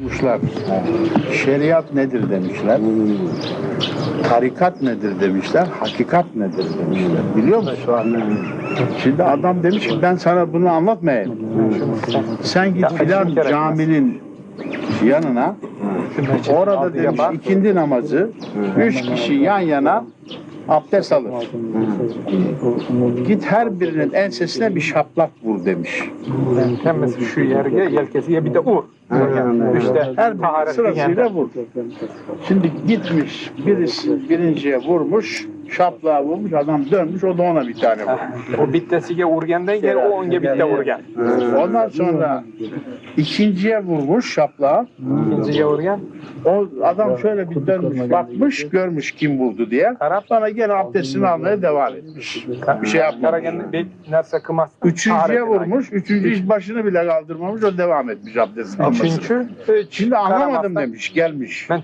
Sormuşlar. Şeriat nedir demişler. Tarikat nedir demişler. Hakikat nedir demişler. Biliyor musun? Şimdi adam demiş ki ben sana bunu anlatmayayım. Sen git filan caminin yanına orada demiş ikindi namazı üç kişi yan yana abdest alır. Git her birinin ensesine bir şaplak vur demiş. Temiz şu yerge yelkesiye bir de ur. İşte Her biri taharet sırasıyla vur. Şimdi gitmiş birisi birinciye vurmuş, şaplığa vurmuş, adam dönmüş o da ona bir tane vurmuş. O bittesiga urgandan keyin o onga bitta urgan. Ondan sonra ikinciye vurmuş şaplığa. İkinciga urgan. O adam şöyle bir dönmüş, bakmış, görmüş kim vurdu diye. Sonra gene abdestini almaya devam etmiş. Bir şey yapmamış. Üçüncüye vurmuş, üçüncü hiç başını bile kaldırmamış, o devam etmiş abdestini almasına. Üçüncü Şimdi anlamadım demiş, gelmiş. Ben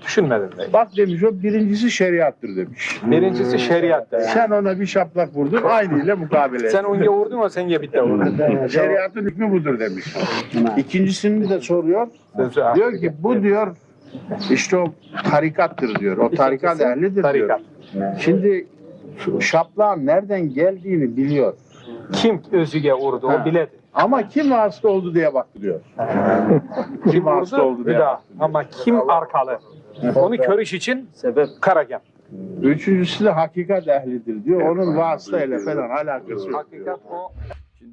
deydi. Bak demiş o birincisi şeriattır demiş. Birincisi şeriat deydi. Sen ona bir şaplak vurdun, aynı ile mukabele et. Sen unga urding o senga bitta urdi. Şeriatın hükmü budur demiş. İkincisini de soruyor. Diyor ki bu diyor işte o tarikattır diyor. O tarikat ehlidir tarikat. diyor. Şimdi şaplağın nereden geldiğini biliyor. kim urdi Ha. o biladi. Ama kim hasta oldu diye baktırıyor. Kim hasta oldu diye bir daha. Ama kim orqali? Onu ko'rish için sebep qaragan. Üçüncüsü de hakikat ehlidir diyor. Onun vasıtayla falan alakası yok. Hakikat o